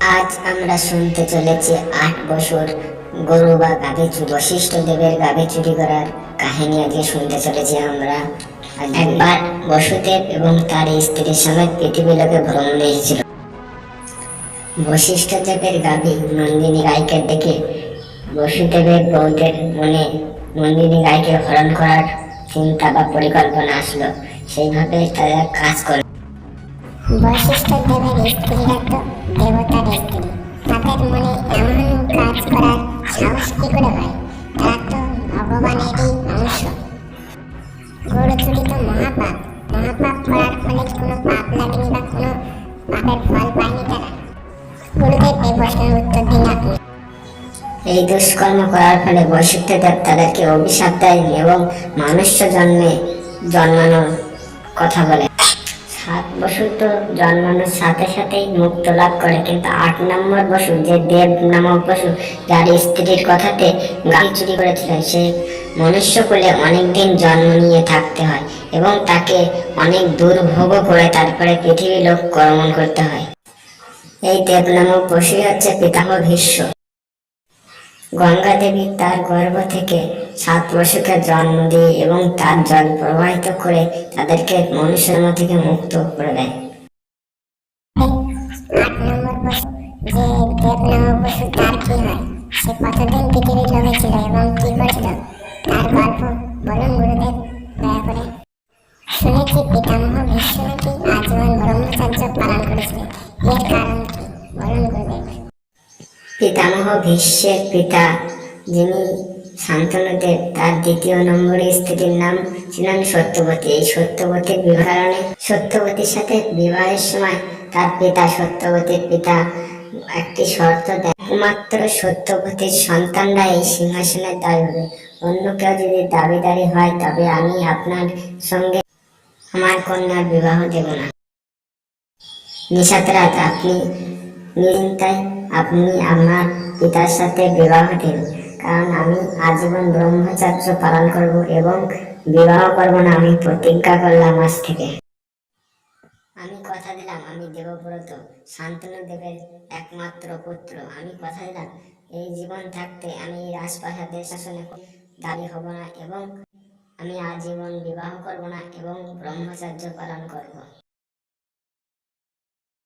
আজ আমরা শুনতে চলেছি আট বছর গরু বা গাভী বশিষ্ঠ দেবের গাভী চুরি করার কাহিনী আজকে শুনতে চলেছি আমরা। একবার বসুদেব এবং তার স্ত্রীর সমেত পৃথিবী লোকে ভ্রমণে এসেছিল। বশিষ্ঠ দেবের গাভী নন্দিনী গাইকে দেখে বসুদেবের বৌদের মনে নন্দিনী গাইকে হরণ করার চিন্তা বা পরিকল্পনা আসলো। সেইভাবে তারা কাজ করল। বশিষ্ঠ দেবের স্ত্রীরা তো দেবতার স্ত্রী। তাদের মনে এমন কাজ করার সাহস কি করে হয়? তারা তো ভগবানেরই অংশ গরু চুরি তো মহাপাপ। মহাপাপ করার ফলে কোনো পাপ লাগেনি বা কোনো পাপের ফল পায়নি তারা। গুরুদেব এই প্রশ্নের উত্তর দিন আপনি। এই দুষ্কর্ম করার ফলে বৈশিষ্ট্য দেব তাদেরকে অভিশাপ দেয় এবং মনুষ্য জন্মে জন্মানোর কথা বলে। সাত বছর তো জন্মানোর সাথে সাথেই মুক্ত লাভ করে, কিন্তু আট নম্বর বসু, যে দেব নামক বসু, যার স্ত্রীর কথাতে গাড়ি চুরি করেছিল, সে মনুষ্য মনুষ্যকুলে অনেকদিন জন্ম নিয়ে থাকতে হয় এবং তাকে অনেক দুর্ভোগ করে তারপরে পৃথিবী লোক কর্মণ করতে হয়। এই দেব নামক বসুই হচ্ছে পিতামহ ভীষ্ম। গঙ্গা দেবী তার গর্ভ থেকে সাত পশুকে জন্ম দিয়ে এবং তার জল প্রবাহিত করে তাদেরকে মনুষ্যজন্ম থেকে মুক্ত করে দেয়। সে কতদিন পৃথিবীর ছিল এবং কি তার গল্প বলুন গুরুদেব। পিতামহ ভীষ্মের পিতা, যিনি শান্তনুদেব তার দ্বিতীয় নম্বরের স্ত্রীর নাম ছিলেন সত্যবতী। এই সত্যবতীর বিবাহ কারণে সত্যবতীর সাথে বিবাহের সময় তার পিতা সত্যবতীর পিতা একটি শর্ত দেয়। একমাত্র সত্যবতীর সন্তানরা এই সিংহাসনের দাবি হবে। অন্য কেউ যদি দাবিদারি হয়, তবে আমি আপনার সঙ্গে আমার কন্যার বিবাহ দেব না। নিশাতরাত, আপনি নিশ্চিন্তায় আপনি আমার পিতার সাথে বিবাহ দিন, কারণ আমি আজীবন ব্রহ্মচর্য পালন করব এবং বিবাহ করব না, আমি প্রতিজ্ঞা করলাম আজ থেকে। আমি কথা দিলাম, আমি দেবব্রত, শান্তনু দেবের একমাত্র পুত্র। আমি কথা দিলাম, এই জীবন থাকতে আমি রাজপ্রাসাদের শাসনে দাবি হব না এবং আমি আজীবন বিবাহ করব না এবং ব্রহ্মচর্য পালন করব।